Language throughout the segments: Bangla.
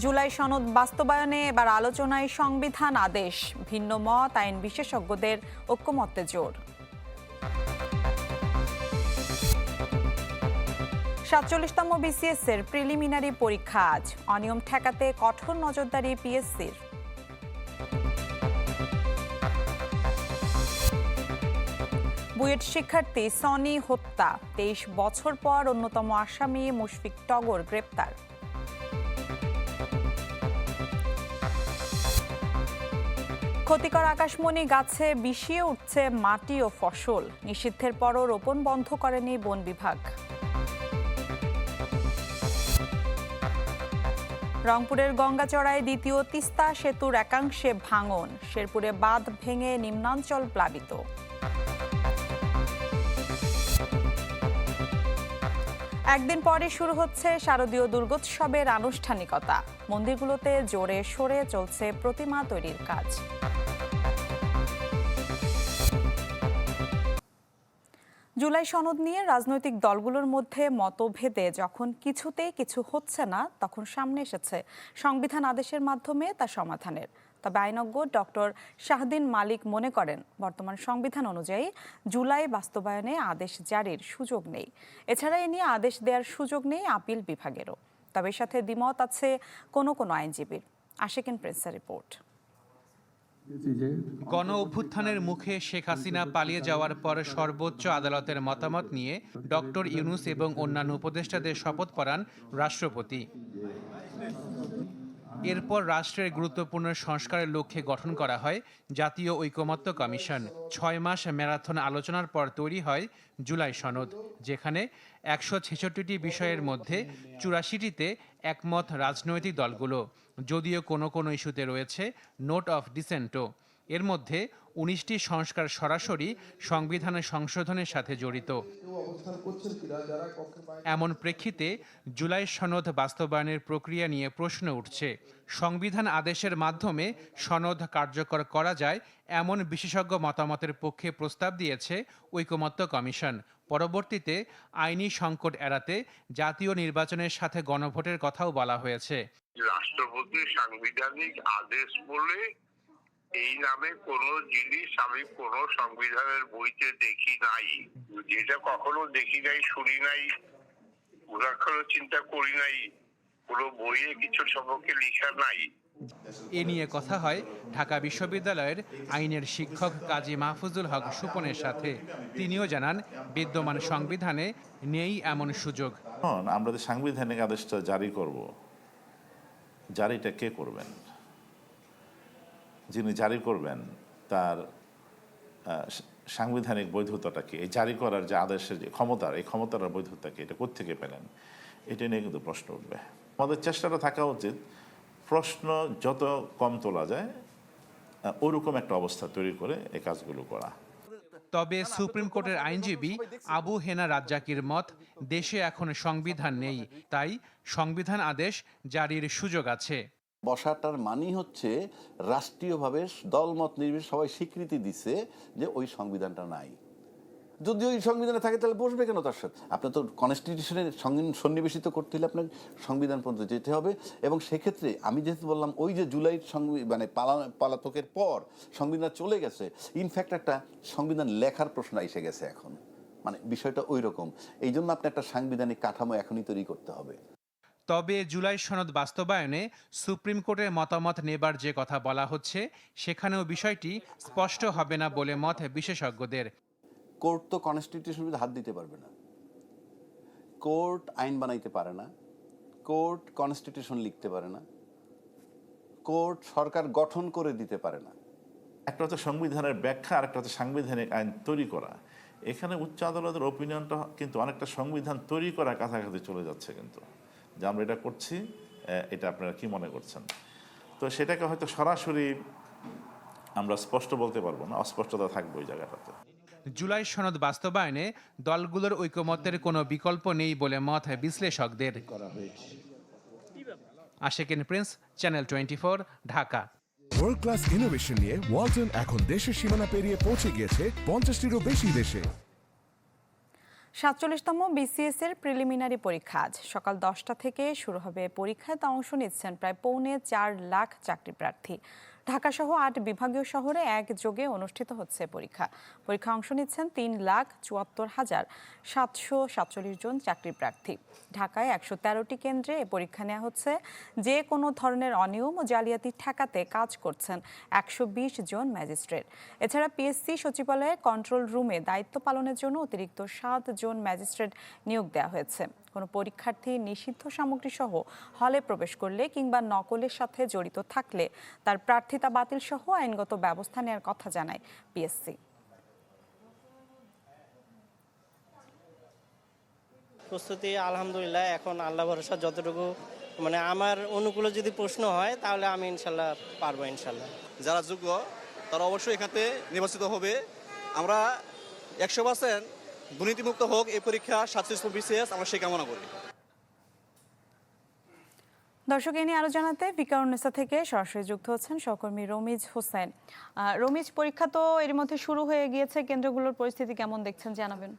জুলাই সনদ বাস্তবায়নে এবার আলোচনায় সংবিধান আদেশ, ভিন্ন মত, আইন বিশেষজ্ঞদের ঐক্যমত্যে জোর। সাতচল্লিশতম বিসিএস এর প্রিলিমিনারি পরীক্ষা আজ, অনিয়ম ঠেকাতে কঠোর নজরদারি পিএসসির বুয়েট শিক্ষার্থী সনি হত্যা, তেইশ বছর পর অন্যতম আসামি মুশফিক টগর গ্রেপ্তার। ক্ষতিকর আকাশমণি গাছে বিষিয়ে উঠছে মাটি ও ফসল। নিষিদ্ধের পরও রোপণ বন্ধ করেনি বন বিভাগ। রংপুরের গঙ্গাচড়ায় দ্বিতীয় তিস্তা সেতুর একাংশে ভাঙন। শেরপুরে বাঁধ ভেঙে নিম্নাঞ্চল প্লাবিত। একদিন পরে শুরু হচ্ছে শারদীয় দুর্গোৎসবের আনুষ্ঠানিকতা। মন্দিরগুলোতে জোরে সরে চলছে প্রতিমা তৈরির কাজ। জুলাই সনদ নিয়ে রাজনৈতিক দলগুলোর মধ্যে মতভেদে যখন কিছুতেই কিছু হচ্ছে না, তখন সামনে এসেছে সংবিধান আদেশের মাধ্যমে তা সমাধানের। তবে আইনজ্ঞ ডক্টর শাহদিন মালিক মনে করেন, বর্তমান সংবিধান অনুযায়ী জুলাই বাস্তবায়নে আদেশ জারির সুযোগ নেই। এছাড়া এ নিয়ে আদেশ দেওয়ার সুযোগ নেই আপিল বিভাগেরও। তবে সাথে দ্বিমত আছে কোনো কোনো আইনজীবীর। আশেকিন প্রেসের রিপোর্ট। গণ অভ্যুত্থানের মুখে শেখ হাসিনা পালিয়ে যাওয়ার পর সর্বোচ্চ আদালতের মতামত নিয়ে ডক্টর ইউনুস এবং অন্যান্য উপদেষ্টাদের শপথ পড়ান রাষ্ট্রপতি। এরপর রাষ্ট্রের গুরুত্বপূর্ণ সংস্কারের লক্ষ্যে গঠন করা হয় জাতীয় ঐকমত্য কমিশন। ছয় মাস ম্যারাথন আলোচনার পর তৈরি হয় জুলাই সনদ, যেখানে একশো ছেষট্টিটি বিষয়ের মধ্যে চুরাশিটিতে একমত রাজনৈতিক দলগুলো, যদিও কোনো কোনো ইস্যুতে রয়েছে, নোট অফ ডিসেন্টও। এর মধ্যে উনিশটি সংস্কার সরাসরি সংবিধানের সংশোধনের সাথে জড়িত। এমন প্রেক্ষিতে জুলাই সনদ বাস্তবায়নের প্রক্রিয়া নিয়ে প্রশ্ন উঠছে, সংবিধান আদেশের মাধ্যমে সনদ কার্যকর করা যায় এমন বিশেষজ্ঞ মতামতের পক্ষে প্রস্তাব দিয়েছে ঐকমত্য কমিশন। পরবর্তীতে আইনি সংকট এড়াতে জাতীয় নির্বাচনের সাথে গণভোটের কথাও বলা হয়েছে। রাষ্ট্রপতির সাংবিধানিক আদেশ বলে এই নামে কোন জিনিস আমি কোন সংবিধানের বইতে দেখি নাই। যেটা কখনো দেখি নাই শুনি নাই কখনো চিন্তা করি নাই কোনো বইয়ে কিছু সম্পর্কে লেখা নাই। এ নিয়ে কথা হয় ঢাকা বিশ্ববিদ্যালয়ের আইনের শিক্ষক কাজী মাহফুজুল হক সুপনের সাথে। তিনিও জানান বিদ্যমান সংবিধানে নেই এমন সুযোগ। আমরা সাংবিধানিক আদেশটা জারি করব জারিটা কে করবেন? যিনি জারি করবেন তার সাংবিধানিক বৈধতাটাকে, এই জারি করার যে আদেশের যে ক্ষমতার এই ক্ষমতার বৈধতা কি এটা কোত্থেকে পেলেন? এটা নিয়ে কিন্তু প্রশ্ন উঠবে। আমাদের চেষ্টাটা থাকা উচিত, প্রশ্ন যত কম তোলা যায় ওরকম একটা অবস্থা তৈরি করে এই কাজগুলো করা। তবে সুপ্রিম কোর্টের আইনজীবী আবু হেনা রাজ্জাকির মত, দেশে এখন সংবিধান নেই, তাই সংবিধান আদেশ জারির সুযোগ আছে। বসাটার মানেই হচ্ছে রাষ্ট্রীয়ভাবে দলমত নির্বিশেষে সবাই স্বীকৃতি দিছে যে ওই সংবিধানটা নাই। যদি ওই সংবিধানে থাকে তাহলে বসবে কেন তার সাথে? আপনার তো কনস্টিটিউশনের সঙ্গে সন্নিবেশিত করতে হলে আপনার সংবিধান পর্যন্ত যেতে হবে এবং সেক্ষেত্রে আমি যেহেতু বললাম ওই যে জুলাই মানে পালা পালাতকের পর সংবিধান চলে গেছে ইনফ্যাক্ট একটা সংবিধান লেখার প্রশ্ন এসে গেছে এখন। মানে বিষয়টা ওই রকম এই জন্য আপনি একটা সাংবিধানিক কাঠামো এখনই তৈরি করতে হবে। তবে জুলাই সনদ বাস্তবায়নে সুপ্রিম কোর্টের মতামত নেবার যে কথা বলা হচ্ছে সেখানেও বিষয়টি স্পষ্ট হবে না বলে মত বিশেষজ্ঞদের। কোর্ট তো কনস্টিটিউশন হাত দিতে পারবে না। কোর্ট আইন বানাইতে পারে না। কোর্ট কনস্টিটিউশন লিখতে পারে না। কোর্ট সরকার গঠন করে দিতে পারে না। একটা হচ্ছে সংবিধানের ব্যাখ্যা আর একটা হচ্ছে সাংবিধানিক আইন তৈরি করা। এখানে উচ্চ আদালতের ওপিনিয়নটা কিন্তু অনেকটা সংবিধান তৈরি করার কাছাকাছি চলে যাচ্ছে কিন্তু। যে আমরা এটা করছি এটা আপনারা কি মনে করছেন? তো সেটাকে হয়তো সরাসরি আমরা স্পষ্ট বলতে পারব না অস্পষ্টতা থাকবে ওই জায়গাটাতে। জুলাই সনদ বাস্তবায়নে দলগুলোর ঐকমত্যের কোনো বিকল্প নেই বলে মত হয় বিশ্লেষকদের। Ashekin Prince channel twenty four Dhaka. World class innovation নিয়ে ওয়ালটন এখন দেশের সীমানা পেরিয়ে পৌঁছে গিয়েছে পঞ্চাশটিরও বেশি দেশে। সাতচল্লিশতম বিসিএস এর প্রিলিমিনারি পরীক্ষা আজ। সকাল দশটা থেকে শুরু হবে পরীক্ষায়। তা অংশ নিচ্ছেন প্রায় পৌনে চার লাখ চাকরি প্রার্থী। ঢাকা সহ আট বিভাগীয় শহরে একযোগে অনুষ্ঠিত হচ্ছে পরীক্ষা। পরীক্ষা অংশ নিচ্ছেন তিন লাখ চুয়াত্তর হাজার সাতশো সাতচল্লিশ জন চাকরি প্রার্থী। ঢাকায় একশো তেরোটি কেন্দ্রে এ পরীক্ষা নেওয়া হচ্ছে। যে কোনো ধরনের অনিয়ম ও জালিয়াতি ঠেকাতে কাজ করছেন একশো বিশ জন ম্যাজিস্ট্রেট। এছাড়া পিএসসি সচিবালয়ে কন্ট্রোল রুমে দায়িত্ব পালনের জন্য অতিরিক্ত সাত জন ম্যাজিস্ট্রেট নিয়োগ দেওয়া হয়েছে। কোনো পরীক্ষার্থী নিষিদ্ধ সামগ্রী সহ হলে প্রবেশ করলে কিংবা নকলের সাথে জড়িত থাকলে তার প্রার্থিতা বাতিল সহ আইনগত ব্যবস্থা নেওয়ার কথা জানায় পিএসসি। প্রস্তুতি আলহামদুলিল্লাহ এখন আল্লাহ ভরসা যতটুকু মানে আমার অনুকূলে যদি প্রশ্ন হয় তাহলে আমি ইনশাল্লাহ পারব ইনশাল্লাহ। যারা যোগ্য তারা অবশ্যই এখানে নির্বাচিত হবে। আমরা একশো পার্সেন্ট দুর্নীতিমুক্ত হোক এই পরীক্ষা সাতচল্লিশ বিসিএস আমরা সেই কামনা করি। দর্শক এ নিয়ে আরও জানাতে বিকারুন্নেসা থেকে সরাসরি যুক্ত হচ্ছেন সহকর্মী রমিজ হোসেন। আহ, রমিজ পরীক্ষা তো এর মধ্যে শুরু হয়ে গিয়েছে কেন্দ্রগুলোর পরিস্থিতি কেমন দেখছেন জানাবেন।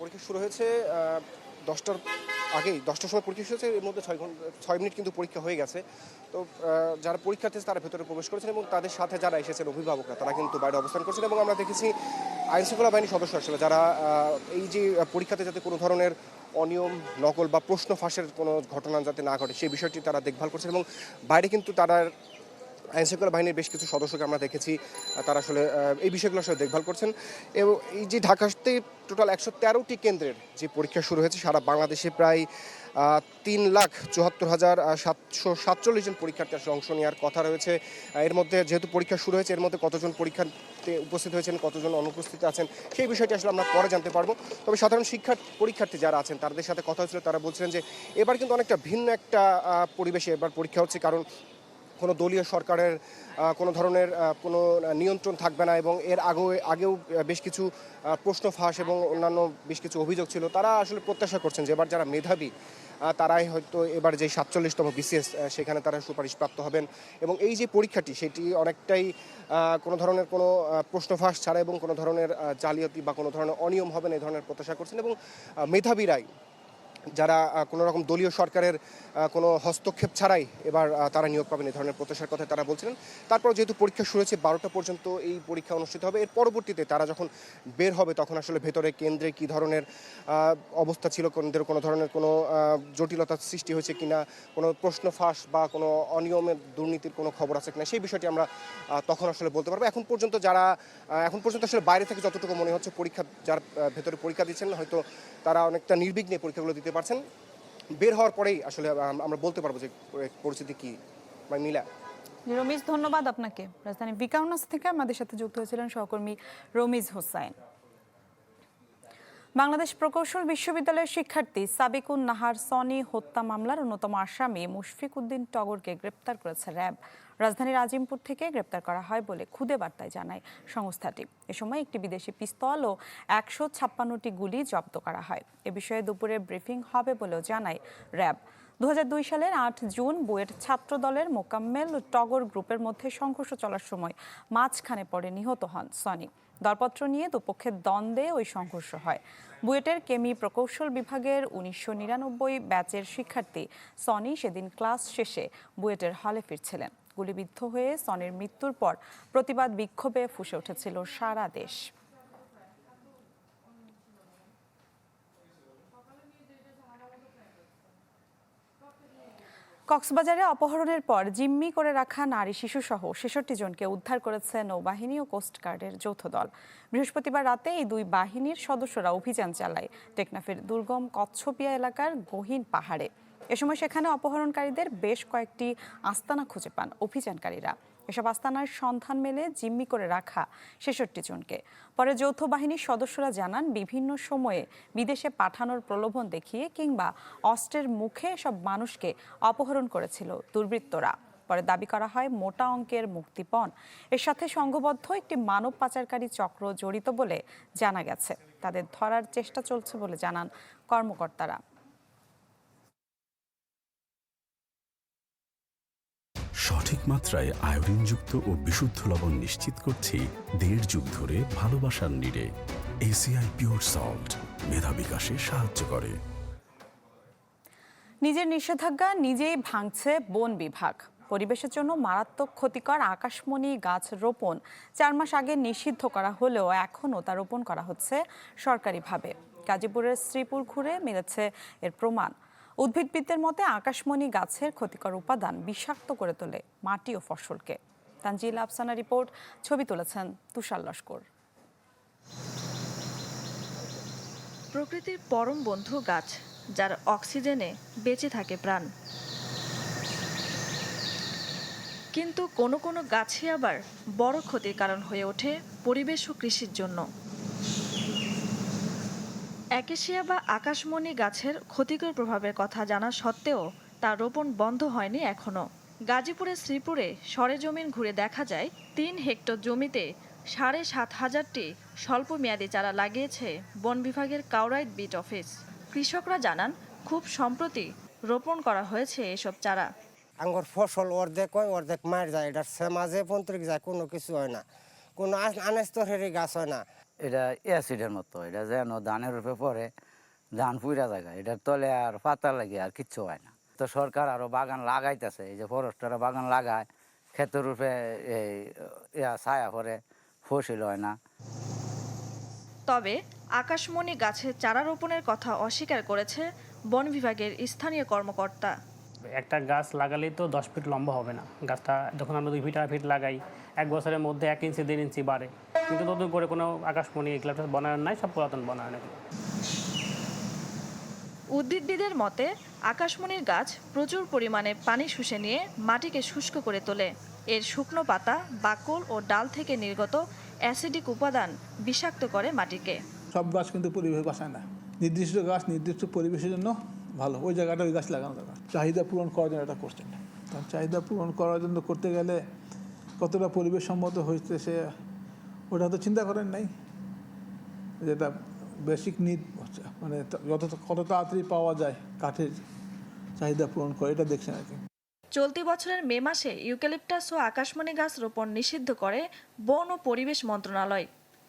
পরীক্ষা শুরু হয়েছে আহ, দশটার আগেই দশটার সময় পরীক্ষা শুরু হয়েছে এর মধ্যে ছয় ঘণ্টা, ছয় মিনিট কিন্তু পরীক্ষা হয়ে গেছে। তো যারা পরীক্ষার্থী তারা ভেতরে প্রবেশ করেছেন এবং তাদের সাথে যারা এসেছেন অভিভাবকরা, তারা কিন্তু বাইরে অবস্থান করছেন এবং আমরা দেখেছি আইন শৃঙ্খলা বাহিনীর সদস্য আসলে যারা এই যে পরীক্ষাতে যাতে কোনো ধরনের অনিয়ম, নকল বা প্রশ্ন ফাঁসের কোনো ঘটনা যাতে না ঘটে, সেই বিষয়টি তারা দেখভাল করছেন এবং বাইরে কিন্তু তারা আইন শৃঙ্খলা বাহিনীর বেশ কিছু সদস্যকে আমরা দেখেছি তারা আসলে এই বিষয়গুলো আসলে দেখভাল করছেন। এবং এই যে ঢাকাতে টোটাল একশো তেরোটি কেন্দ্রের যে পরীক্ষা শুরু হয়েছে, সারা বাংলাদেশে প্রায় তিন লাখ চুয়াত্তর হাজার সাতশো সাতচল্লিশ জন পরীক্ষার্থী আসলে অংশ নেওয়ার কথা রয়েছে। এর মধ্যে যেহেতু পরীক্ষা শুরু হয়েছে, এর মধ্যে কতজন পরীক্ষাতে উপস্থিত হয়েছেন, কতজন অনুপস্থিত আছেন, সেই বিষয়টি আসলে আমরা পরে জানতে পারব। তবে সাধারণ শিক্ষার পরীক্ষার্থী যারা আছেন, তাদের সাথে কথা হয়েছিল, তারা বলছিলেন যে, এবার কিন্তু অনেকটা ভিন্ন একটা পরিবেশে এবার পরীক্ষা হচ্ছে, কারণ কোনো দলীয় সরকারের কোনো ধরনের কোনো নিয়ন্ত্রণ থাকবে না এবং এর আগেও আগেও বেশ কিছু প্রশ্ন ফাঁস এবং অন্যান্য বেশ কিছু অভিযোগ ছিল, তারা আসলে প্রত্যাশা করছেন যে এবার যারা মেধাবী তারাই হয়তো এবার যে সাতচল্লিশতম বিসিএস সেখানে তারা সুপারিশ প্রাপ্ত হবেন এবং এই যে পরীক্ষাটি, সেটি অনেকটাই কোনো ধরনের কোনো প্রশ্ন ফাঁস ছাড়া এবং কোনো ধরনের জালিয়াতি বা কোনো ধরনের অনিয়ম হবে না, এই ধরনের প্রত্যাশা করছেন এবং মেধাবীরাই যারা কোনো রকম দলীয় সরকারের কোনো হস্তক্ষেপ ছাড়াই এবার তারা নিয়োগ পাবেন এই ধরনের প্রত্যাশার কথা তারা বলছিলেন। তারপর যেহেতু পরীক্ষা শুরু হয়েছে, বারোটা পর্যন্ত এই পরীক্ষা অনুষ্ঠিত হবে। এর পরবর্তীতে তারা যখন বের হবে, তখন আসলে ভেতরে কেন্দ্রে কি ধরনের অবস্থা ছিল কেন্দ্রের কোনো ধরনের কোনো জটিলতা সৃষ্টি হয়েছে কিনা, কোনো প্রশ্ন ফাঁস বা কোনো অনিয়মের দুর্নীতির কোনো খবর আছে কিনা, সেই বিষয়টি আমরা তখন আসলে বলতে পারব। এখন পর্যন্ত যারা এখন পর্যন্ত আসলে বাইরে থেকে যতটুকু মনে হচ্ছে, পরীক্ষা, যারা ভেতরে পরীক্ষা দিচ্ছেন, হয়তো তারা অনেকটা নির্বিঘ্নে পরীক্ষাগুলো দিতে পারছেন? বের হওয়ার পরেই আসলে আমরা বলতে পারব যে পরিস্থিতি কি? বা মিলা। রমিজ, ধন্যবাদ আপনাকে। রাজধানী বিকাউনাস থেকে আমাদের সাথে যুক্ত হয়েছিলেন সহকর্মী রমিজ হোসাইন বাংলাদেশ প্রকৌশল বিশ্ববিদ্যালয়ের শিক্ষার্থী সাবিকুন নাহার সনি হত্যা মামলার অন্যতম আসামি মুশফিক উদ্দিন টগরকে গ্রেপ্তার করেছে র্যাব। রাজধানীর আজিমপুর থেকে গ্রেপ্তার করা হয় বলে খুদে বার্তায় জানায় সংস্থাটি। এ সময় একটি বিদেশি পিস্তল ও একশো ছাপ্পান্নটি গুলি জব্দ করা হয়। এ বিষয়ে দুপুরে ব্রিফিং হবে বলেও জানায় র্যাব। দু হাজার দুই সালের আট জুন বুয়েট ছাত্র দলের মোকাম্মেল টগর গ্রুপের মধ্যে সংঘর্ষ চলার সময় মাঝখানে পড়ে নিহত হন সনি। দরপত্র নিয়ে দুপক্ষের দ্বন্দ্বে ওই সংঘর্ষ হয়। বুয়েটের কেমি প্রকৌশল বিভাগের উনিশশো নিরানব্বই ব্যাচের শিক্ষার্থী সনি সেদিন ক্লাস শেষে বুয়েটের হলে ফিরছিলেন। গুলিবিদ্ধ হয়ে সনের মৃত্যুর পর প্রতিবাদ বিক্ষোভে ফুসে উঠেছিল সারা দেশ। কক্সবাজারে অপহরণের পর জিম্মি করে রাখা নারী শিশুসহ ছেষট্টি জনকে উদ্ধার করেছে নৌবাহিনী ও কোস্টগার্ডের যৌথ দল। বৃহস্পতিবার রাতে এই দুই বাহিনীর সদস্যরা অভিযান চালায়। টেকনাফের দুর্গম কচ্ছপিয়া এলাকার গহীন পাহাড়ে। এ সময় সেখানে অপহরণকারীদের বেশ কয়েকটি আস্তানা খুঁজে পান অভিযানকারীরা। এসব আস্তানার সন্ধান মেলে জিম্মি করে রাখা ছেষট্টি জনকে। পরে যৌথ বাহিনীর সদস্যরা জানান, বিভিন্ন সময়ে বিদেশে পাঠানোর প্রলোভন দেখিয়ে কিংবা অস্ত্রের মুখে সব মানুষকে অপহরণ করেছিল দুর্বৃত্তরা। পরে দাবি করা হয়, মোটা অঙ্কের মুক্তিপণ। এর সাথে সংঘবদ্ধ একটি মানব পাচারকারী চক্র জড়িত বলে জানা গেছে। তাদের ধরার চেষ্টা চলছে বলে জানান কর্মকর্তারা। সঠিক মাত্রায় আয়োডিনযুক্ত ও বিশুদ্ধ লবণ নিশ্চিত করছি দেড় যুগ ধরে ভালোবাসার নিড়ে। এসিআই পিওর সল্ট মেধা বিকাশে সাহায্য করে। নিজের নিষেধাজ্ঞা নিজেই ভাঙছে বন বিভাগ। পরিবেশের জন্য মারাত্মক ক্ষতিকর আকাশমণি গাছ রোপণ চার মাস আগে নিষিদ্ধ করা হলেও এখনও তা রোপণ করা হচ্ছে সরকারিভাবে। গাজীপুরের শ্রীপুর ঘুরে মিলেছে এর প্রমাণ। উদ্ভিদবিদদের মতে আকাশমণি গাছের ক্ষতিকর উপাদান বিষাক্ত করে তোলে মাটি ও ফসলকে। তানজিল আফসানা রিপোর্ট, ছবি তুলেছেন তুষার লস্কর। প্রকৃতির পরম বন্ধু গাছ, যার অক্সিজেনে বেঁচে থাকে প্রাণ। কিন্তু কোনো কোনো গাছই আবার বড় ক্ষতির কারণ হয়ে ওঠে পরিবেশ ও কৃষির জন্য। একেশিয়া বা আকাশমণি গাছের ক্ষতিকর প্রভাবের কথা জানা সত্ত্বেও তা রোপণ বন্ধ হয়নি এখনও গাজীপুরের শ্রীপুরে সরেজমিন ঘুরে দেখা যায়, তিন হেক্টর জমিতে সাড়ে সাত হাজারটি স্বল্প স্বল্পমেয়াদী চারা লাগিয়েছে বন বিভাগের কাউরাইট বিট অফিস। কৃষকরা জানান, খুব সম্প্রতি রোপণ করা হয়েছে এসব চারা। আঙ্গুর ফসল অর্ধেক হয়, অর্ধেক মার যায়, এটা মাঝে পন্ত্রিক যায়, কোনো কিছু হয় না। কোনো আনেস্তরেরই গাছ হয় না। এটা অ্যাসিডের মতো, এটা যেন ধানের রূপে পরে ধান পুইরা জায়গা এটার তলে আর পাতা লাগে, আর কিচ্ছু হয় না। তো সরকার আরও বাগান লাগাইতেছে, এই যে ফরেস্টাররা বাগান লাগায়, ক্ষেতের রূপে এই ছায়া পরে ফসল হয় না। তবে আকাশমণি গাছের চারা রোপণের কথা অস্বীকার করেছে বন বিভাগের স্থানীয় কর্মকর্তা। একটা গাছ লাগালেই তো দশ ফিট লম্বা হবে না। গাছটা যখন আমরা দুই ফিট আড়াই ফিট লাগাই এক বছরের মধ্যে এক ইঞ্চি দেড় ইঞ্চি বাড়ে। কিন্তু নতুন করে কোনো আকাশমণি এগুলো বনায়ন নাই সব পুরাতন বনায়ন এগুলো। উদ্ভিদবিদের মতে আকাশমণির গাছ প্রচুর পরিমাণে পানি শুষে নিয়ে মাটিকে শুষ্ক করে তোলে। এর শুকনো পাতা বাকল ও ডাল থেকে নির্গত অ্যাসিডিক উপাদান বিষাক্ত করে মাটিকে। সব গাছ কিন্তু পরিবেশ বাসায় না। নির্দিষ্ট গাছ নির্দিষ্ট পরিবেশের জন্য ভালো, ওই জায়গাটা ওই গাছ লাগানো দরকার। চাহিদা পূরণ করার জন্য এটা করছেন কারণ চাহিদা পূরণ করার জন্য করতে গেলে কতটা পরিবেশ সম্মত হয়েছে সে ওটা তো চিন্তা করেন নাই। যেটা বেসিক নিড মানে যত কত তাড়াতাড়ি পাওয়া যায় কাঠের চাহিদা পূরণ করে, এটা দেখছেন আর কি। চলতি বছরের মে মাসে ইউক্যালিপটাস ও আকাশমণি গাছ রোপণ নিষিদ্ধ করে বন ও পরিবেশ মন্ত্রণালয়।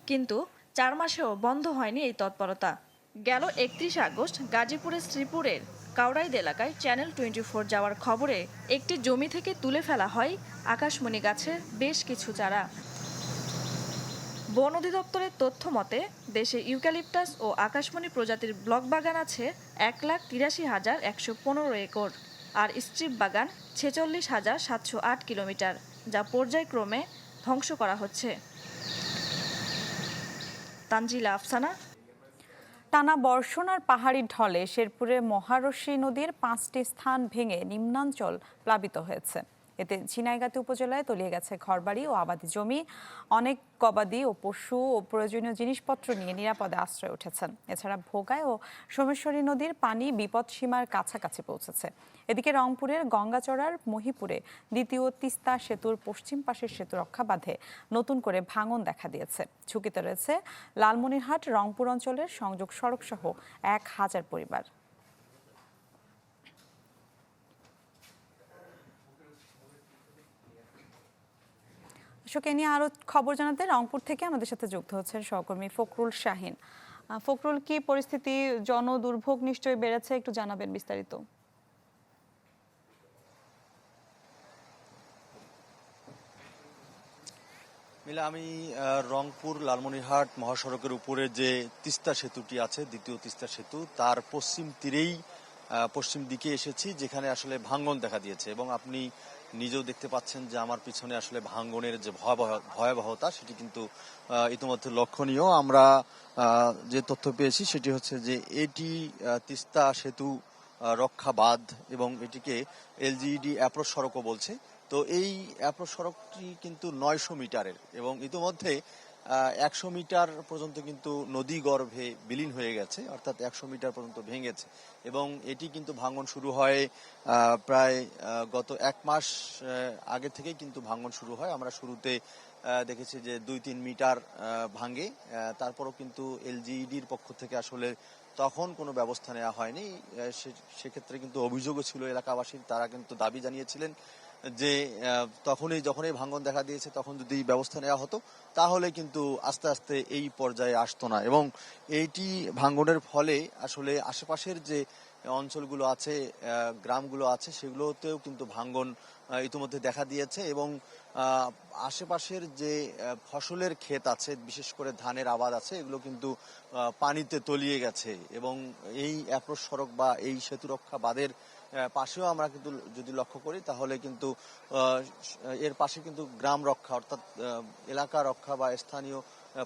কিন্তু চার মাসেও বন্ধ হয়নি এই তৎপরতা। গেল একত্রিশ আগস্ট গাজীপুরের শ্রীপুরের কাউরাইদ এলাকায় চ্যানেল টোয়েন্টি ফোর যাওয়ার খবরে একটি জমি থেকে তুলে ফেলা হয় আকাশমণি গাছের বেশ কিছু চারা। বন অধিদপ্তরের তথ্য মতে, দেশে ইউক্যালিপটাস ও আকাশমণি প্রজাতির ব্লক বাগান আছে এক লাখ তিরাশি হাজার একশো পনেরো একর আর স্ট্রিপ বাগান ছেচল্লিশ হাজার সাতশো আট কিলোমিটার, যা পর্যায়ক্রমে ধ্বংস করা হচ্ছে। তানজিলা আফসানা টানা বর্ষণ আর পাহাড়ি ঢলে শেরপুরে মহারশী নদীর পাঁচটি স্থান ভেঙে নিম্নাঞ্চল প্লাবিত হয়েছে। এতে ঝিনাইগাতি উপজেলায় তলিয়ে গেছে ঘরবাড়ি ও আবাদি জমি। অনেক গবাদি ও পশু ও প্রয়োজনীয় জিনিসপত্র নিয়ে নিরাপদে আশ্রয় উঠেছেন। এছাড়া ভোগায় ও সোমেশ্বরী নদীর পানি বিপদ সীমার কাছাকাছি পৌঁছেছে। এদিকে রংপুরের গঙ্গাচড়ার মহিপুরে দ্বিতীয় তিস্তা সেতুর পশ্চিম পাশের সেতু রক্ষা বাঁধে নতুন করে ভাঙন দেখা দিয়েছে। ঝুঁকিতে রয়েছে লালমনিরহাট, রংপুর অঞ্চলের সংযোগ সড়ক সহ এক হাজার পরিবার। এ নিয়ে আরও খবর জানাতে রংপুর থেকে আমাদের সাথে যুক্ত হচ্ছেন সহকর্মী ফখরুল শাহিন। আহ, ফখরুল কি পরিস্থিতি? জনদুর্ভোগ নিশ্চয়ই বেড়েছে একটু জানাবেন বিস্তারিত। মিলা আমি রংপুর লালমনিরহাট মহাসড়কের উপরে যে তিস্তা সেতুটি আছে দ্বিতীয় তিস্তা সেতু তার পশ্চিম তীরেই পশ্চিম দিকে এসেছি যেখানে আসলে ভাঙ্গন দেখা দিয়েছে। এবং আপনি নিজেও দেখতে পাচ্ছেন যে আমার পিছনে আসলে ভাঙ্গনের যে ভয়াবহ, ভয়াবহতা, সেটি কিন্তু ইতিমধ্যে লক্ষণীয়। আমরা যে তথ্য পেয়েছি সেটি হচ্ছে যে এটি তিস্তা সেতু রক্ষা বাঁধ এবং এটিকে এলজিইডি অ্যাপ্রোচ সড়কও বলছে। তো এই অ্যাপ্রোচ সড়কটি কিন্তু নয়শো মিটারের এবং ইতিমধ্যে একশো মিটার পর্যন্ত কিন্তু নদী গর্ভে বিলীন হয়ে গেছে, অর্থাৎ একশো মিটার পর্যন্ত ভেঙেছে। এবং এটি কিন্তু ভাঙন শুরু হয় প্রায় গত এক মাস আগে থেকেই কিন্তু ভাঙন শুরু হয়। আমরা শুরুতে দেখেছি যে দুই তিন মিটার ভাঙে তারপরও কিন্তু এলজিইডির পক্ষ থেকে আসলে তখন কোনো ব্যবস্থা নেওয়া হয়নি। সেক্ষেত্রে কিন্তু অভিযোগও ছিল এলাকাবাসীর, তারা কিন্তু দাবি জানিয়েছিলেন যে তখনই যখনই ভাঙ্গন দেখা দিয়েছে, তখন যদি ব্যবস্থা নেওয়া হতো, তাহলে কিন্তু আস্তে আস্তে এই পর্যায়ে আসতো না। এবং এইটি ভাঙ্গনের ফলে আসলে আশেপাশের যে অঞ্চলগুলো আছে গ্রামগুলো আছে, সেগুলোতেও কিন্তু ভাঙ্গন ইতিমধ্যে দেখা দিয়েছে এবং আশেপাশের যে ফসলের ক্ষেত আছে, বিশেষ করে ধানের আবাদ আছে, এগুলো কিন্তু পানিতে তলিয়ে গেছে। এবং এই অ্যাপ্রোচ সড়ক বা এই সেতু রক্ষা বাঁধের পাশেও আমরা কিন্তু যদি লক্ষ্য করি, তাহলে কিন্তু এর পাশে কিন্তু গ্রাম রক্ষা, অর্থাৎ এলাকা রক্ষা বা স্থানীয়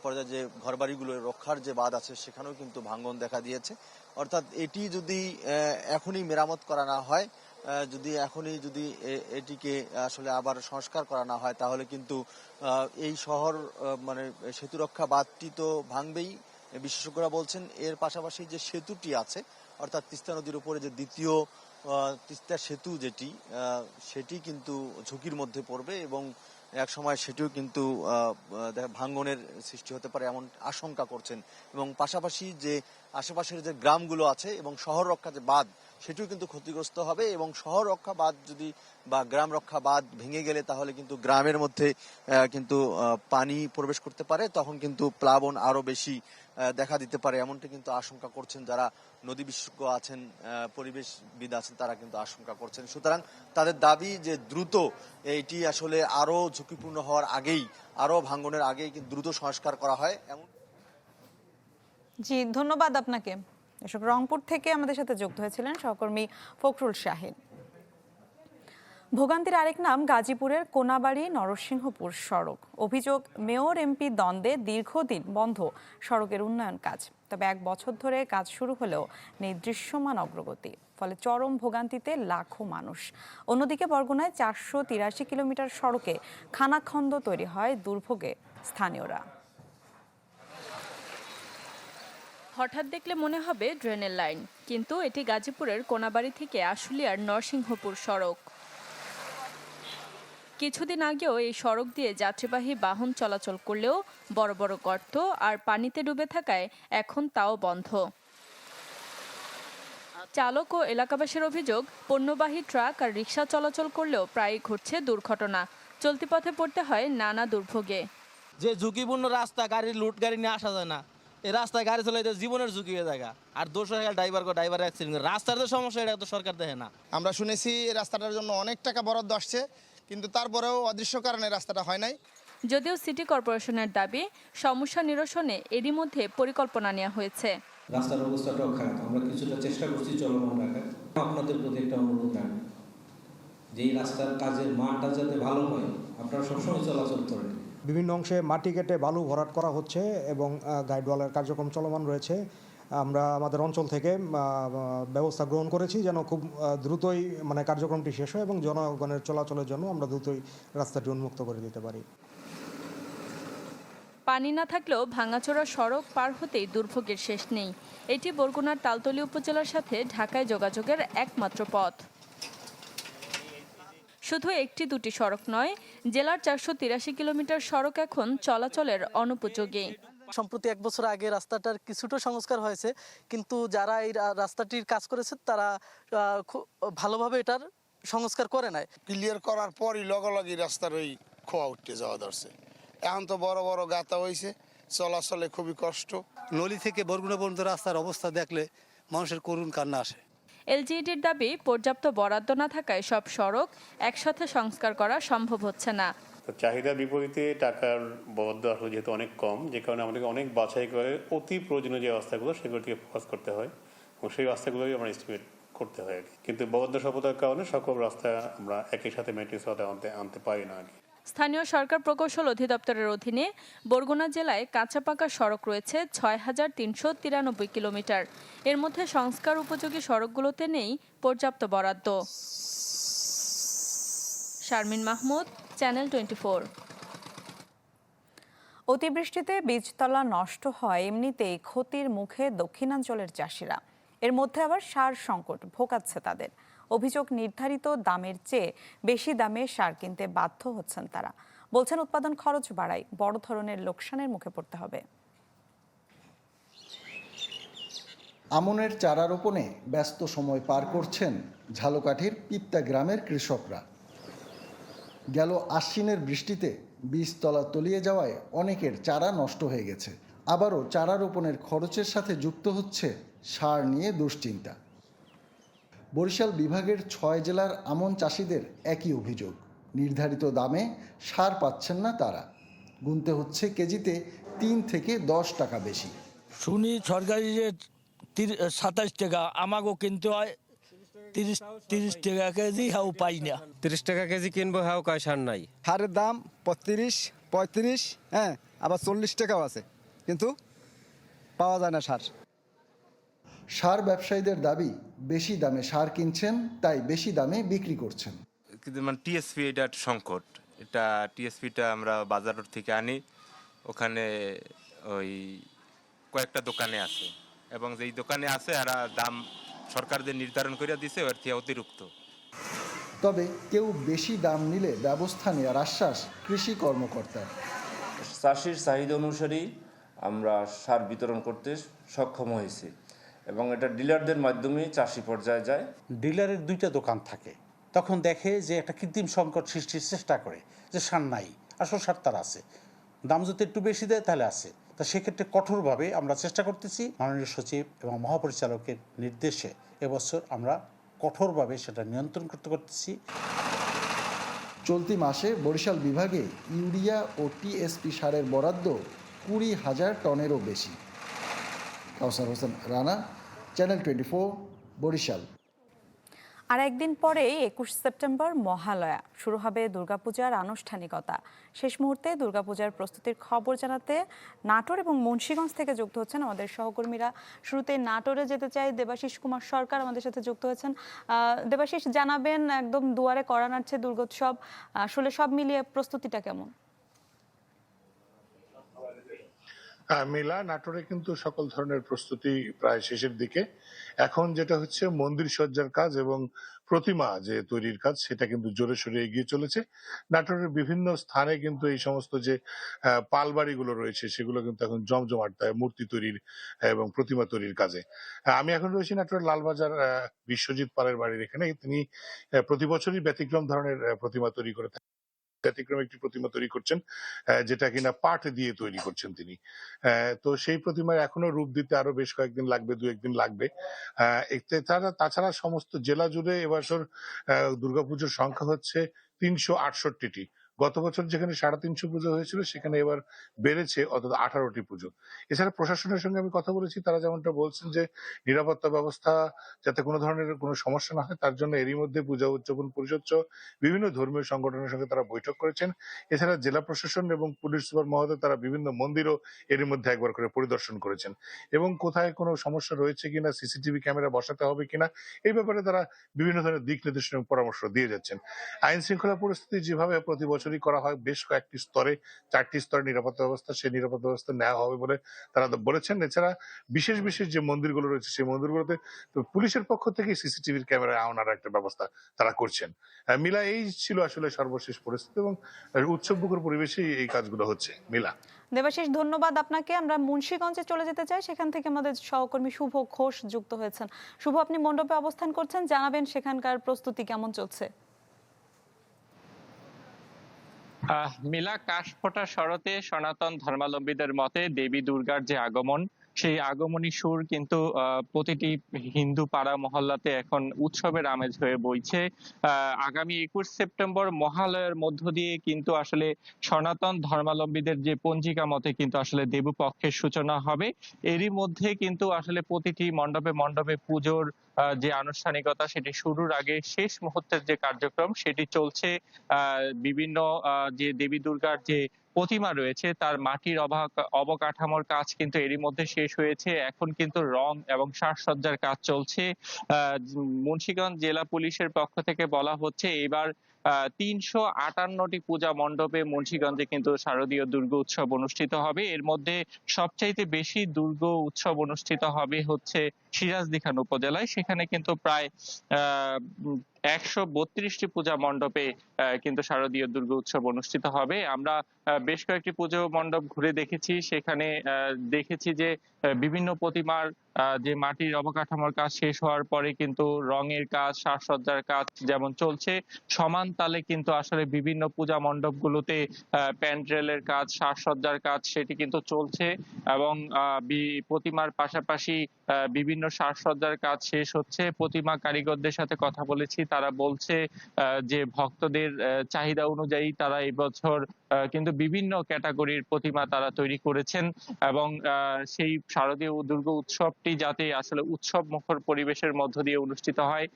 পর্যায়ে যে ঘরবাড়িগুলো রক্ষার যে বাঁধ আছে, সেখানেও কিন্তু ভাঙ্গন দেখা দিয়েছে। অর্থাৎ এটি যদি এখনই মেরামত করা না হয় যদি এখনই যদি এটিকে আসলে আবার সংস্কার করা না হয়, তাহলে কিন্তু এই শহর মানে সেতু রক্ষা বাঁধটি তো ভাঙবেই, বিশেষজ্ঞরা বলছেন। এর পাশাপাশি যে সেতুটি আছে, অর্থাৎ তিস্তা নদীর উপরে যে দ্বিতীয় তিস্তা সেতু যেটি সেটি কিন্তু ঝুঁকির মধ্যে পড়বে এবং এক সময় সেটিও কিন্তু ভাঙ্গনের সৃষ্টি হতে পারে এমন আশঙ্কা করছেন। এবং পাশাপাশি যে আশেপাশের যে গ্রামগুলো আছে এবং শহর রক্ষা যে বাঁধ, সেটিও কিন্তু ক্ষতিগ্রস্ত হবে এবং শহর রক্ষা বাঁধ যদি বা গ্রাম রক্ষা বাঁধ ভেঙে গেলে তাহলে কিন্তু গ্রামের মধ্যে কিন্তু পানি প্রবেশ করতে পারে। তখন কিন্তু প্লাবন আরও বেশি দেখা দিতে পারে, এমনটা কিন্তু আশঙ্কা করছেন যারা নদী বিশেষজ্ঞ আছেন পরিবেশবিদ আছেন, তারা কিন্তু আশঙ্কা করছেন। সুতরাং তাদের দাবি যে দ্রুত এটি আসলে আরও ঝুঁকিপূর্ণ হওয়ার আগেই আরও ভাঙ্গনের আগেই কিন্তু দ্রুত সংস্কার করা হয়, এমন জি, ধন্যবাদ আপনাকে। এসব রংপুর থেকে আমাদের সাথে যুক্ত হয়েছিলেন সহকর্মী ফখরুল শাহিন। ভোগান্তির আরেক নাম গাজীপুরের কোনাবাড়ি নরসিংহপুর সড়ক। অভিযোগ, মেয়র, এমপি দ্বন্দ্বে দীর্ঘদিন বন্ধ সড়কের উন্নয়ন কাজ। তবে এক বছর ধরে কাজ শুরু হলেও নেই দৃশ্যমান অগ্রগতি, ফলে চরম ভোগান্তিতে লাখো মানুষ। অন্যদিকে বরগুনায় চারশো তিরাশি কিলোমিটার সড়কে খানাখন্দ তৈরি হয় দুর্ভোগে স্থানীয়রা। হঠাৎ দেখলে মনে হবে ড্রেনের লাইন, কিন্তু এটি গাজীপুরের কোনাবাড়ি থেকে আশুলিয়ার নরসিংহপুর সড়ক। কিছুদিন আগেও এই সড়ক দিয়ে যাত্রীবাহী বাহন চলাচল করলেও বড় বড় গর্ত আর পানিতে ডুবে থাকায় এখন তাও বন্ধ। চালক ও এলাকাবাসীর অভিযোগ পণ্যবাহী ট্রাক আর রিক্সা চলাচল করলেও প্রায়ই ঘটছে দুর্ঘটনা। চলতি পথে পড়তে হয় নানা দুর্ভোগে। যে ঝুঁকিপূর্ণ রাস্তা গাড়ির লুট গাড়ি নিয়ে আসা যায় না এই রাস্তায় গাড়ি চলাইতে জীবনের ঝুঁকি হয়ে যায় আর দোষ হয়ে গেল ড্রাইভার ড্রাইভার অ্যাক্সিডেন্ট রাস্তার তো সমস্যা এটা তো সরকার দেখে না। আমরা শুনেছি রাস্তাটার জন্য অনেক টাকা বরাদ্দ আসছে। কিন্তু তারপরেও অদৃশ্য কারণে রাস্তাটা হয় নাই। যদিও সিটি কর্পোরেশনের দাবি সমস্যা নিরসনে এরই মধ্যে পরিকল্পনা নেওয়া হয়েছে। রাস্তার অবস্থাটাও খারাপ আমরা কিছুটা চেষ্টা করছি চলমান রাখার। আপনাদের প্রতি একটা অনুরোধ রাখব যে এই রাস্তার কাজের মানটা যাতে ভালো হয় আপনারা সবসময় চলাচল করেন। বিভিন্ন অংশে মাটি কেটে বালু ভরাট করা হচ্ছে এবং গাইডওয়ালের কার্যক্রম চলমান রয়েছে। আমরা আমাদের অঞ্চল থেকে ব্যবস্থা গ্রহণ করেছি যেন খুব দ্রুতই মানে কার্যক্রমটি শেষ হয় এবং জনগণের চলাচলের জন্য আমরা দ্রুতই রাস্তাটি উন্মুক্ত করে দিতে পারি। পানি না থাকলেও ভাঙাচোরা সড়ক পার হতেই দুর্ভোগের শেষ নেই। এটি বরগুনার তালতলী উপজেলার সাথে ঢাকায় যোগাযোগের একমাত্র পথ। শুধু একটি দুটি সড়ক নয়, জেলার চারশো তিরাশি কিলোমিটার সড়ক এখন চলাচলের অনুপযোগী। সম্প্রতি এক বছর আগে রাস্তাটার কিছুটা সংস্কার হয়েছে কিন্তু যারা এই রাস্তাটির কাজ করেছে তারা ভালোভাবে এটার সংস্কার করে নাই। ক্লিয়ার করার পরই লগলগি রাস্তার ওই খোয়া উঠতে যাওয়া ধরছে। এখন তো বড় বড় গাতা হয়েছে চলাচলে খুবই কষ্ট। নলি থেকে বরগুনা পর্যন্ত রাস্তার অবস্থা দেখলে মানুষের করুণ কান্না আসে। এলজিইডির দাবি পর্যাপ্ত বরাদ্দ না থাকায় সব সড়ক একসাথে সংস্কার করা সম্ভব হচ্ছে না। তো চাহিদার বিপরীতে টাকার বরাদ্দ আসলে যেহেতু অনেক কম, যে কারণে আমাদেরকে অনেক বাছাই করে অতি প্রয়োজনীয় যে রাস্তাগুলো সেগুলোকে ফোকাস করতে হয় এবং সেই রাস্তাগুলোই আমরা এস্টিমেট করতে হয় আর কি। কিন্তু বরাদ্দ স্বল্পতার কারণে সকল রাস্তা আমরা একই সাথে মেনটেন্স আনতে আনতে পারি না আর কি। স্থানীয় সরকার প্রকৌশল অধিদপ্তরের অধীনে বরগুনা জেলায় কাঁচা পাকা সড়ক রয়েছে ছয় হাজার তিনশো তিরানব্বই কিলোমিটার। এর মধ্যে সংস্কার উপযোগী সড়কগুলোতে নেই পর্যাপ্ত বরাদ্দ। Sharmin Mahmud channel twenty four অতিবৃষ্টিতে বীজতলা নষ্ট হয় এমনিতেই ক্ষতির মুখে দক্ষিণাঞ্চলের চাষিরা। এর মধ্যে আবার সার সংকট ভোগাচ্ছে তাদের। অভিযোগ নির্ধারিত দামের চেয়ে বেশি দামে সার কিনতে বাধ্য হচ্ছেন তারা। বলছেন উৎপাদন খরচ বাড়ায় বড় ধরনের লোকসানের মুখে পড়তে হবে। আমনের চারা রোপণে ব্যস্ত সময় পার করছেন ঝালকাঠির পিত্তা গ্রামের কৃষকরা। গেল আশ্বিনের বৃষ্টিতে। বীজতলা তলিয়ে যাওয়ায় অনেকের চারা নষ্ট হয়ে গেছে। আবারও চারা রোপণের খরচের সাথে যুক্ত হচ্ছে সার নিয়ে দুশ্চিন্তা। বরিশাল বিভাগের ছয় জেলার আমন চাষিদের একই অভিযোগ। নির্ধারিত দামে সার পাচ্ছেন না তারা। গুনতে হচ্ছে কেজিতে তিন থেকে দশ টাকা বেশি। শুনি সরকারি রেট সাতাশ টাকা, আমাকেও কিনতে হয়। তিরিশ তিরিশ টাকা কেজি হাও পাই না। তিরিশ টাকা কেজি কিনবো হাও কয় সার নাই? সারের দাম পঁয়ত্রিশ পঁয়ত্রিশ হ্যাঁ আবার চল্লিশ টাকাও আছে। কিন্তু পাওয়া যায় না সার। সার ব্যবসায়ীদের দাবি বেশি দামে সার কিনছেন তাই বেশি দামে বিক্রি করছেন। কিন্তু মানে টিএসপি এটা একটা সংকট। এটা টিএসপিটা আমরা বাজার থেকে আনি ওখানে ওই কয়েকটা দোকানে আছে। এবং যেই দোকানে আছে এরা দাম সরকার যে নির্ধারণ করিয়া দিছে ওর থেকে অতিরিক্ত। তবে কেউ বেশি দাম নিলে ব্যবস্থা নেওয়ার আশ্বাস কৃষি কর্মকর্তার। চাষির চাহিদা অনুসারেই আমরা সার বিতরণ করতে সক্ষম হয়েছি এবং এটা ডিলারদের মাধ্যমেই চাষি পর্যায়ে যায়। ডিলারের দুইটা দোকান থাকে। তখন দেখে যে একটা কৃত্রিম সংকট সৃষ্টির চেষ্টা করে যে সার নাই আসল সার তার আছে। দাম যদি একটু বেশি দেয় তাহলে আছে। তা সেক্ষেত্রে কঠোরভাবে আমরা চেষ্টা করতেছি মাননীয় সচিব এবং মহাপরিচালকের নির্দেশে এবছর আমরা কঠোরভাবে সেটা নিয়ন্ত্রণ করতে করতেছি চলতি মাসে বরিশাল বিভাগে ইউরিয়া ও টিএসপি সারের বরাদ্দ কুড়ি হাজার টনেরও বেশি। Kawsar Hossain Rana, channel twenty Barishal. আর একদিন পরেই একুশ সেপ্টেম্বর মহালয়া। শুরু হবে দুর্গাপূজার আনুষ্ঠানিকতা। শেষ মুহূর্তে দুর্গাপূজার প্রস্তুতির খবর জানাতে নাটোর এবং মুন্সীগঞ্জ থেকে যুক্ত হচ্ছেন আমাদের সহকর্মীরা। শুরুতে নাটোরে যেতে চাই দেবাশিস কুমার সরকার আমাদের সাথে যুক্ত হয়েছেন। দেবাশিস, জানাবেন একদম দুয়ারে করা নাড়ছে দুর্গোৎসব। আসলে সব মিলিয়ে প্রস্তুতিটা কেমন হ্যাঁ, মেলা, নাটোরে কিন্তু সকল ধরনের প্রস্তুতি প্রায় শেষের দিকে। এখন যেটা হচ্ছে মন্দির সজ্জার কাজ এবং প্রতিমা যে তৈরির কাজ, সেটা কিন্তু জোরে সোরে এগিয়ে চলেছে। নাটোরের বিভিন্ন স্থানে কিন্তু এই সমস্ত যে পালবাড়িগুলো রয়েছে, সেগুলো কিন্তু এখন জমজমাট তাই মূর্তি তৈরির, এবং প্রতিমা তৈরির কাজে। আমি এখন রয়েছি নাটোরের লালবাজার বিশ্বজিৎ পালের বাড়ির এখানে। তিনি প্রতি বছরই ব্যতিক্রম ধরনের প্রতিমা তৈরি করে থাকেন। ব্যতিক্রম একটি প্রতিমা তৈরি করছেন যেটা কিনা পাট দিয়ে তৈরি করছেন তিনি। তো সেই প্রতিমার এখনও রূপ দিতে আরও বেশ কয়েকদিন লাগবে, দু একদিন লাগবে। তারা, তাছাড়া সমস্ত জেলা জুড়ে এবছর দুর্গাপুজোর সংখ্যা হচ্ছে তিনশো আটষট্টিটি। গত বছর যেখানে সাড়ে তিনশো পুজো হয়েছিল, সেখানে এবার বেড়েছে অন্তত আঠারোটি পুজো। এছাড়া প্রশাসনের সঙ্গে আমি কথা বলেছি, তারা যেমনটা বলছেন যে নিরাপত্তা ব্যবস্থা যাতে কোনো ধরনের কোনো সমস্যা না হয়, তার জন্য এরই মধ্যে পূজা উদযাপন পরিষদ বিভিন্ন ধর্মীয় সংগঠনের সঙ্গে তারা বৈঠক করেছেন। এছাড়া জেলা প্রশাসন এবং পুলিশ সুপার মহোদয় তারা বিভিন্ন মন্দিরও এরই মধ্যে একবার করে পরিদর্শন করেছেন। এবং কোথায় কোনো সমস্যা রয়েছে কিনা, সিসিটিভি ক্যামেরা বসাতে হবে কিনা, এই ব্যাপারে তারা বিভিন্ন ধরনের দিক নির্দেশনা পরামর্শ দিয়ে যাচ্ছেন। আইন শৃঙ্খলা পরিস্থিতি যেভাবে প্রতি বছরই করা হয়, বেশ কয়েকটি স্তরে, চারটি স্তরে নিরাপত্তা ব্যবস্থা, সেই নিরাপত্তা ব্যবস্থা নেওয়া হবে বলে তারা বলেছেন। এছাড়া বিশেষ বিশেষ যে মন্দিরগুলো রয়েছে, সেই মন্দিরগুলোতে পুলিশের পক্ষ থেকে সিসিটিভির ক্যামেরা আনার একটা ব্যবস্থা তারা করছেন। মিলা, এই ছিল আসলে সর্বশেষ পরিস্থিতি এবং উৎসবমুখর পরিবেশেই এই কাজগুলো হচ্ছে। মিলা। দেবাশিস, ধন্যবাদ আপনাকে। আমরা মুন্সীগঞ্জে চলে যেতে চাই। সেখান থেকে আমাদের সহকর্মী শুভ ঘোষ যুক্ত হয়েছেন। শুভ, আপনি মণ্ডপে অবস্থান করছেন। জানাবেন সেখানকার প্রস্তুতি কেমন চলছে? মিলা কাশফোটা শরতে সনাতন ধর্মাবলম্বীদের মতে দেবী দুর্গার যে আগমন সেই আগমনী সুর কিন্তু প্রতিটি হিন্দু পাড়া মহল্লাতে এখন উৎসবের আমেজ হয়ে বইছে। আগামী একুশ সেপ্টেম্বর মহালয়ের মধ্য দিয়ে কিন্তু আসলে সনাতন ধর্মাবলম্বীদের যে পঞ্জিকা মতে কিন্তু আসলে দেবপক্ষের সূচনা হবে। এরই মধ্যে কিন্তু আসলে প্রতিটি মণ্ডপে মণ্ডপে পুজোর যে আনুষ্ঠানিকতা সেটি শুরুর আগে শেষ মুহূর্তের যে কার্যক্রম সেটি চলছে। বিভিন্ন যে দেবী দুর্গার যে প্রতিমা রয়েছে, তার মাটির অবাক অবকাঠামোর কাজ কিন্তু এরই মধ্যে শেষ হয়েছে। এখন কিন্তু রং এবং সাজসজ্জার কাজ চলছে। মুন্সিগঞ্জ জেলা পুলিশের পক্ষ থেকে বলা হচ্ছে, এবার তিনশো আটান্নটি পূজা মণ্ডপে মুন্সিগঞ্জে কিন্তু শারদীয় দুর্গা উৎসব অনুষ্ঠিত হবে। এর মধ্যে সবচাইতে বেশি দুর্গা উৎসব অনুষ্ঠিত হবে হচ্ছে সিরাজদিখান উপজেলায়। সেখানে কিন্তু প্রায় একশো বত্রিশটি পূজা মণ্ডপে কিন্তু শারদীয় দুর্গা উৎসব অনুষ্ঠিত হবে। আমরা বেশ কয়েকটি পুজো মণ্ডপ ঘুরে দেখেছি। সেখানে দেখেছি যে বিভিন্ন প্রতিমার যে মাটির অবকাঠামোর কাজ শেষ হওয়ার পরে কিন্তু রঙের কাজ সাজসজ্জার কাজ যেমন চলছে সমান তালে কিন্তু আসলে বিভিন্ন পূজা মণ্ডপগুলোতে প্যান্ডেলের কাজ সাজসজ্জার কাজ সেটি কিন্তু চলছে এবং প্রতিমার পাশাপাশি বিভিন্ন সাজসজ্জার কাজ শেষ হচ্ছে। প্রতিমা কারিগরদের সাথে কথা বলেছি তারা বলছে যে ভক্তদের চাহিদা অনুযায়ী তারা এই বছর আহ, কিন্তু বিভিন্ন ক্যাটাগরির প্রতিমা তারা তৈরি করেছেন এবং সেই শারদীয় দুর্গা উৎসবটি যাতে আসলে উৎসব মুখর পরিবেশের মধ্য দিয়ে অনুষ্ঠিত হয়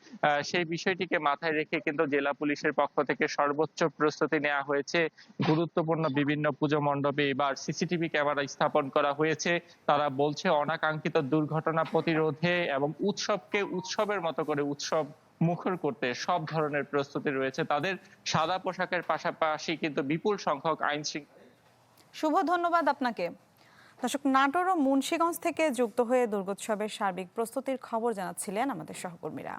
সেই বিষয়টিকে মাথায় রেখে কিন্তু জেলা পুলিশের পক্ষ থেকে সর্বোচ্চ প্রস্তুতি নেওয়া হয়েছে। গুরুত্বপূর্ণ বিভিন্ন পুজো মণ্ডপে এবার সিসিটিভি ক্যামেরা স্থাপন করা হয়েছে। তারা বলছে, অনাকাঙ্ক্ষিত দুর্ঘটনা প্রতিরোধে এবং উৎসবকে উৎসবের মতো করে উৎসব মুখর করতে সব ধরনের প্রস্তুতি রয়েছে তাদের। সাদা পোশাকের পাশাপাশি কিন্তু বিপুল সংখ্যক আইন শুভ ধন্যবাদ আপনাকে। দর্শক নাটোর ও মুন্সীগঞ্জ থেকে যুক্ত হয়ে দুর্গোৎসবের সার্বিক প্রস্তুতির খবর জানাচ্ছিলেন আমাদের সহকর্মীরা।